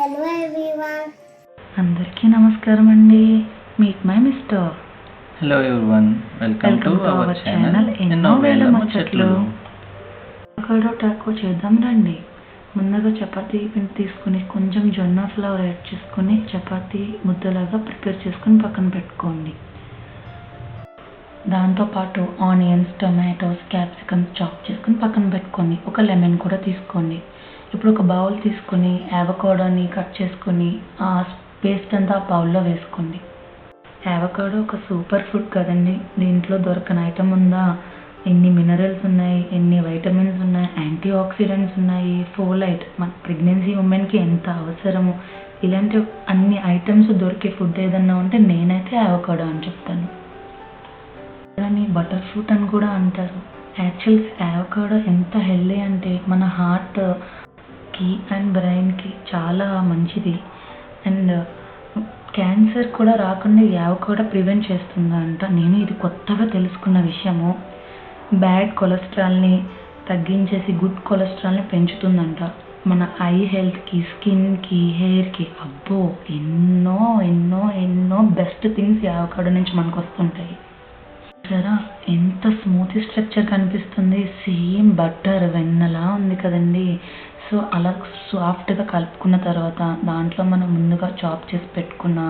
Hello everyone. అందరికీ నమస్కారం అండి. Meet my mister. Hello everyone. Welcome to our channel ఎన్నో వేల ముచ్చట్లు. అవకాడో టాకో చేద్దాం రండి. ముందుగా చపాతీ పిండి తీసుకుని కొంచెం జొన్న ఫ్లవర్ యాడ్ చేసుకుని చపాతీ ముద్దలాగా ప్రిపేర్ చేసుకుని పక్కన పెట్టుకోండి. దాంతోపాటు ఆనియన్స్ టొమాటోస్ క్యాప్సికమ్స్ చాప్ చేసుకుని పక్కన పెట్టుకోండి. ఒక లెమన్ కూడా తీసుకోండి. ఇప్పుడు ఒక బౌల్ తీసుకుని యావకాడోని కట్ చేసుకుని ఆ పేస్ట్ అంతా ఆ బౌల్లో వేసుకోండి. యావకాడో ఒక సూపర్ ఫుడ్ కదండి. దీంట్లో దొరకని ఐటమ్ ఉందా? ఎన్ని మినరల్స్ ఉన్నాయి? ఎన్ని వైటమిన్స్ ఉన్నాయి? యాంటీ ఆక్సిడెంట్స్ ఉన్నాయి? ఫోలైట్ మన ప్రెగ్నెన్సీ ఉమెన్కి ఎంత అవసరము? ఇలాంటి అన్ని ఐటమ్స్ దొరికే ఫుడ్ ఏదన్నా ఉంటే నేనైతే యావకాడో అని చెప్తాను. దాన్ని బటర్ ఫ్రూట్ అని కూడా అంటారు. యాక్చువల్గా యావకాడో ఎంత హెల్దీ అంటే మన హార్ట్ హార్ట్కి అండ్ బ్రెయిన్కి చాలా మంచిది. అండ్ క్యాన్సర్ uh, కూడా రాకుండా ఈ కూడా ప్రివెంట్ చేస్తుందంట నేను ఇది కొత్తగా తెలుసుకున్న విషయము. బ్యాడ్ కొలెస్ట్రాల్ని తగ్గించేసి గుడ్ కొలెస్ట్రాల్ని పెంచుతుందంట. మన ఐ హెల్త్కి స్కిన్కి హెయిర్కి అబ్బో ఎన్నో ఎన్నో ఎన్నో బెస్ట్ థింగ్స్ ఈ నుంచి మనకు వస్తుంటాయి సరా ఎంత స్మూత్ స్ట్రక్చర్ కనిపిస్తుంది. సేమ్ బటర్ వెన్నలా ఉంది కదండి. సో అలా సాఫ్ట్గా కలుపుకున్న తర్వాత దాంట్లో మనం ముందుగా చాప్ చేసి పెట్టుకున్న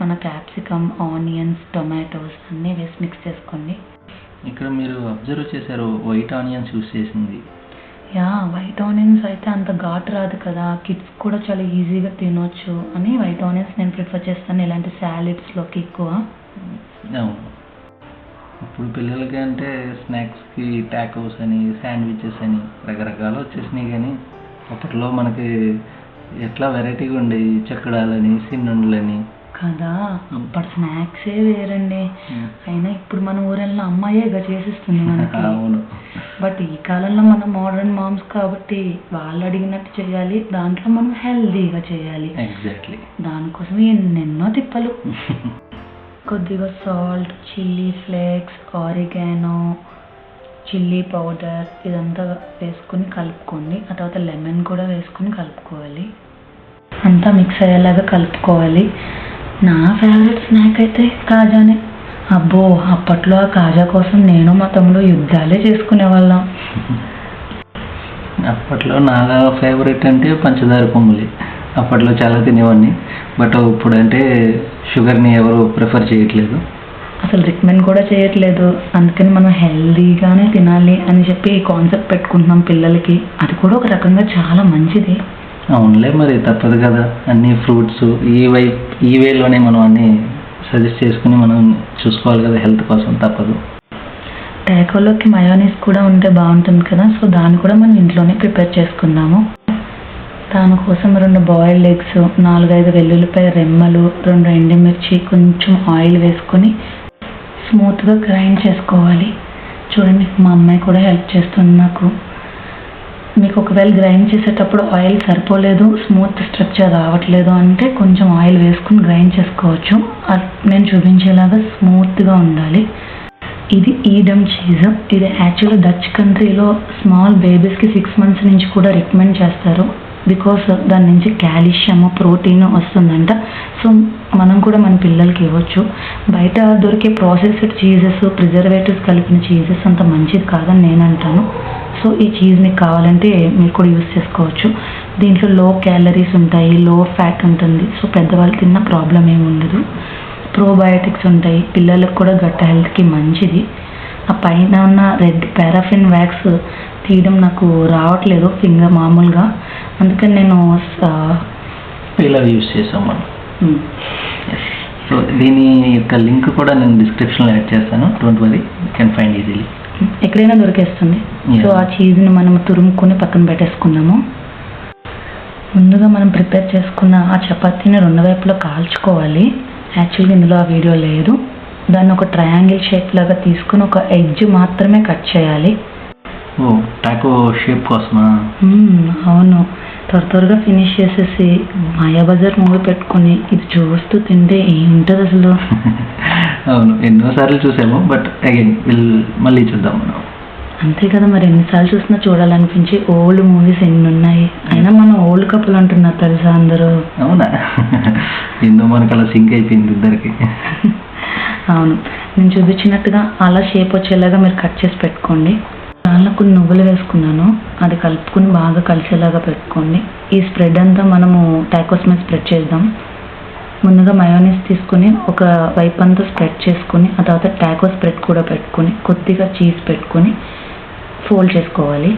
మన క్యాప్సికమ్ ఆనియన్స్ టొమాటోస్ అన్నీ వేసి మిక్స్ చేసుకోండి. ఇక్కడ మీరు అబ్జర్వ్ చేశారు వైట్ ఆనియన్స్ యూస్ చేసింది. యా వైట్ ఆనియన్స్ అయితే అంత ఘాటు రాదు కదా కిడ్స్ కూడా చాలా ఈజీగా తినొచ్చు అని వైట్ ఆనియన్స్ నేను ప్రిఫర్ చేస్తాను ఇలాంటి సాలెడ్స్లోకి ఎక్కువ. ఇప్పుడు పిల్లలకి అంటే స్నాక్స్కి టాకోస్ అని శాండ్విచెస్ అని రకరకాలు వచ్చేసినాయి కానీ అప్పట్లో మనకి ఎట్లా వెరైటీగా ఉండేవి చెక్కడాలని సిన్నుండలని కదా అప్పటి స్నాక్సే వేరండి. అయినా ఇప్పుడు మన ఊరెళ్ళిన అమ్మాయే ఇక చేసిస్తుంది మనకి. అవును. బట్ ఈ కాలంలో మనం మోడర్న్ మామ్స్ కాబట్టి వాళ్ళు అడిగినట్టు చేయాలి దాంట్లో మనం హెల్దీగా చేయాలి. ఎగ్జాక్ట్లీ దానికోసం ఎన్నెన్నో తిప్పలు. కొద్దిగా salt chilli flakes oregano chilli powder ఇదంతా వేసుకుని కలుపుకోండి. ఆ తర్వాత లెమన్ కూడా వేసుకుని కలుపుకోవాలి. అంతా మిక్స్ అయ్యేలాగా కలుపుకోవాలి. నా ఫేవరెట్ స్నాక్ అయితే కాజానే. అబ్బో అప్పట్లో ఆ కాజా కోసం నేను మా తమ్ముడు యుద్ధాలే చేసుకునేవాళ్ళం. అప్పట్లో నా ఫేవరెట్ అంటే పంచదార పొంగులి. అప్పట్లో చాలా తినేవాడిని. బట్ ఇప్పుడు అంటే షుగర్ని ఎవరు ప్రిఫర్ చేయట్లేదు. అసలు రికమెండ్ కూడా చేయట్లేదు. అందుకని మనం హెల్దీగానే తినాలి అని చెప్పి ఈ కాన్సెప్ట్ పెట్టుకుంటున్నాం పిల్లలకి. అది కూడా ఒక రకంగా చాలా మంచిది. అవునులే మరి తప్పదు కదా. అన్ని ఫ్రూట్స్ ఈ వై ఈ వేలోనే మనం అన్ని సజెస్ట్ చేసుకుని మనం చూసుకోవాలి కదా హెల్త్ కోసం తప్పదు. టేకోలోకి మయోనీస్ కూడా ఉంటే బాగుంటుంది కదా. సో దాన్ని కూడా మనం ఇంట్లోనే ప్రిపేర్ చేసుకుందాము. దానికోసం రెండు బాయిల్డ్ ఎగ్స్ నాలుగైదు వెల్లుల్లిపాయ రెమ్మలు రెండు ఎండుమిర్చి కొంచెం ఆయిల్ వేసుకొని స్మూత్గా గ్రైండ్ చేసుకోవాలి. చూడండి మా అమ్మాయి కూడా హెల్ప్ చేస్తుంది నాకు. మీకు ఒకవేళ గ్రైండ్ చేసేటప్పుడు ఆయిల్ సరిపోలేదు స్మూత్ స్ట్రక్చర్ రావట్లేదు అంటే కొంచెం ఆయిల్ వేసుకుని గ్రైండ్ చేసుకోవచ్చు. అది నేను చూపించేలాగా స్మూత్గా ఉండాలి. ఇది ఈడమ్ చీజ్. ఇది యాక్చువల్గా డచ్ కంట్రీలో స్మాల్ బేబీస్కి సిక్స్ మంత్స్ నుంచి కూడా రికమెండ్ చేస్తారు. బికాస్ దాని నుంచి కాల్షియం ప్రోటీన్ వస్తుందంట. సో మనం కూడా మన పిల్లలకి ఇవ్వచ్చు. బయట దొరికే ప్రాసెస్డ్ చీజెస్ ప్రిజర్వేటివ్స్ కలిపిన చీజెస్ అంత మంచిది కాదని నేను అంటాను సో ఈ చీజ్ మీకు కావాలంటే మీరు కూడా యూస్ చేసుకోవచ్చు. దీంట్లో లో క్యాలరీస్ ఉంటాయి లో ఫ్యాట్ ఉంటుంది. సో పెద్దవాళ్ళు తిన్న ప్రాబ్లం ఏమి ఉండదు. ప్రోబయాటిక్స్ ఉంటాయి. పిల్లలకు కూడా గట్ట హెల్త్కి మంచిది. ఆ పైన ఉన్న రెడ్ పారాఫిన్ వ్యాక్స్ తీయడం నాకు రావట్లేదు ఫింగర్ మామూలుగా. అందుకని నేను ఇలా యూస్ చేసాం మనం. మ్, సో దీని యొక్క లింక్ కూడా నేను డిస్క్రిప్షన్లో యాడ్ చేస్తాను. Don't worry can find easily ఎక్కడైనా దొరికేస్తుంది. సో ఆ చీజ్ని మనం తురుముకొని పక్కన పెట్టేసుకుందాము. ముందుగా మనం ప్రిపేర్ చేసుకున్న ఆ చపాతీని రెండు వైపులా కాల్చుకోవాలి. యాక్చువల్గా ఇందులో ఆ వీడియో లేదు. దాన్ని ఒక ట్రయాంగిల్ షేప్ లాగా తీసుకుని ఒక ఎడ్జ్ మాత్రమే కట్ చేయాలి. ఓ టాకో షేప్ కోసమా? అవును. త్వర త్వరగా ఫినిష్ చేసేసి మాయాబజార్ మూవీ పెట్టుకొని ఇది చూస్తూ తింటే ఏముంటుంది అసలు? అవును ఎన్నోసార్లు చూసాము బట్ అగైన్ విల్ మళ్ళీ చూద్దాం మనం. అంతే కదా మరి ఎన్నిసార్లు చూసినా చూడాలనిపించి ఓల్డ్ మూవీస్ ఎన్ని ఉన్నాయి అయినా మనం ఓల్డ్ కపుల్ అంటున్నారు తెలుసా అందరూ? అవునా? ఏందో మనకు అలా సింక్ అయిపోయింది ఇద్దరికి. అవును. నేను చూపించినట్టుగా అలా షేప్ వచ్చేలాగా మీరు కట్ చేసి పెట్టుకోండి. దానిలో కొన్ని నువ్వులు వేసుకున్నాను. అది కలుపుకుని బాగా కలిసేలాగా పెట్టుకోండి. ఈ స్ప్రెడ్ అంతా మనము టాకోస్ మీద స్ప్రెడ్ చేద్దాం. ముందుగా మయోనీస్ తీసుకుని ఒక వైపు అంతా స్ప్రెడ్ చేసుకుని ఆ తర్వాత టాకో స్ప్రెడ్ కూడా పెట్టుకుని కొద్దిగా చీజ్ పెట్టుకుని ఫోల్డ్ చేసుకోవాలి.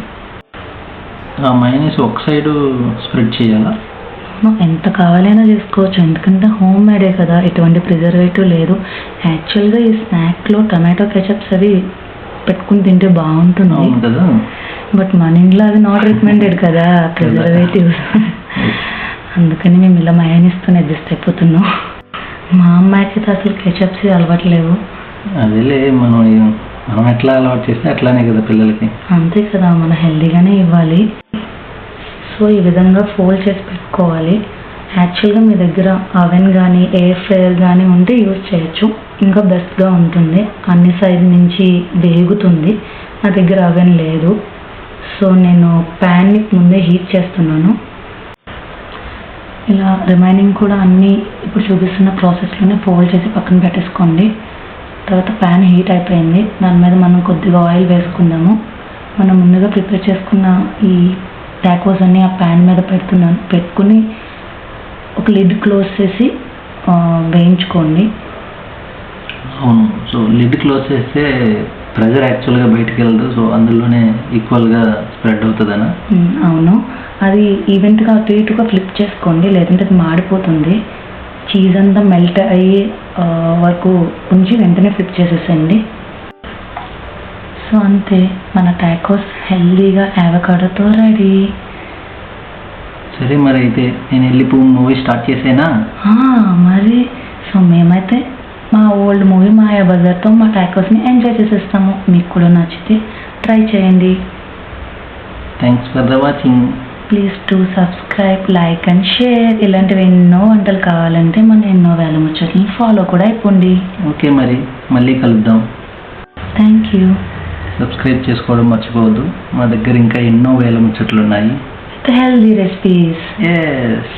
ఆ మైనస్ ఒక సైడ్ స్ప్రెడ్ చేయాలా? ఎంత కావాలైనా చేసుకోవచ్చు. ఎందుకంటే హోమ్ మేడే కదా ఎటువంటి ప్రిజర్వేటివ్ లేదు. యాక్చువల్గా ఈ స్నాక్లో టమాటో కెచప్స్ అది పెట్టుకుని తింటే బాగుంటుంది. బట్ మన ఇంట్లో అది నాట్ రికమెండెడ్ కదా ప్రిజర్వేటివ్స్ అందుకని మేము ఇలా మయానిస్తూనే అడ్జస్ట్ అయిపోతున్నాం. మా అమ్మాయికి అసలు కెచప్స్ అలవాట్లేవు అదేలే మనం మనం ఎట్లా అలవాటు చేస్తే అట్లానే కదా పిల్లలకి. అంతే కదా మనం హెల్దీగానే ఇవ్వాలి. సో ఈ విధంగా ఫోల్డ్ చేసి పెట్టుకోవాలి. యాక్చువల్గా మీ దగ్గర అవెన్ కానీ ఎయిర్ ఫ్రైయర్ కానీ ఉంటే యూజ్ చేయొచ్చు. ఇంకా బెస్ట్గా ఉంటుంది. అన్ని సైడ్ నుంచి వేగుతుంది నా దగ్గర అవెన్ లేదు. సో నేను ప్యాన్ని ముందే హీట్ చేస్తున్నాను. ఇలా రిమైనింగ్ కూడా అన్నీ ఇప్పుడు చూపిస్తున్న ప్రాసెస్లోనే ఫోల్డ్ చేసి పక్కన పెట్టేసుకోండి. తర్వాత ప్యాన్ హీట్ అయిపోయింది. దాని మీద మనం కొద్దిగా ఆయిల్ వేసుకుందాము. మనం ముందుగా ప్రిపేర్ చేసుకున్న ఈ టాకోస్ అన్ని ఆ ప్యాన్ మీద పెడుతున్నాను. పెట్టుకుని ఒక లిడ్ క్లోజ్ చేసి వేయించుకోండి. అవును. సో లిడ్ క్లోజ్ చేస్తే ప్రెజర్ యాక్చువల్గా బయటికి వెళ్ళదు. సో అందులోనే ఈక్వల్గా స్ప్రెడ్ అవుతుందనా? అవును. అది ఈవెంట్గా అటు ఇటుగా ఫ్లిప్ చేసుకోండి. లేదంటే అది మాడిపోతుంది. చీజ్ అంతా మెల్ట్ అయ్యి వరకు ఉంచి వెంటనే ఫ్లిప్ చేసేసండి సో అంతే. మన టాకోస్ హెల్దీగా యావకాడోతో రెడీ సరే మరి అయితే నేను వెళ్ళి మూవీ స్టార్ట్ చేసేనా? మరి. సో మేమైతే ఓల్డ్ మూవీ మాయా బజార్తో మా టాకోస్ని ఎంజాయ్ చేసేస్తాము. మీకు కూడా నచ్చితే ట్రై చేయండి. Thanks for the watching please to subscribe like and share ఇలాంటివి ఎన్నో వంటలు కావాలంటే మన ఎన్నో వేల ముచ్చట్లను ఫాలో కూడా అయిపోండి. ఓకే మరి మళ్ళీ కలుద్దాం. థ్యాంక్ యూ సబ్స్క్రైబ్ చేసుకోవడం మర్చిపోవద్దు. మా దగ్గర ఇంకా ఎన్నో వేల ముచ్చట్లు ఉన్నాయి హెల్దీ రెసిపీస్ ఎస్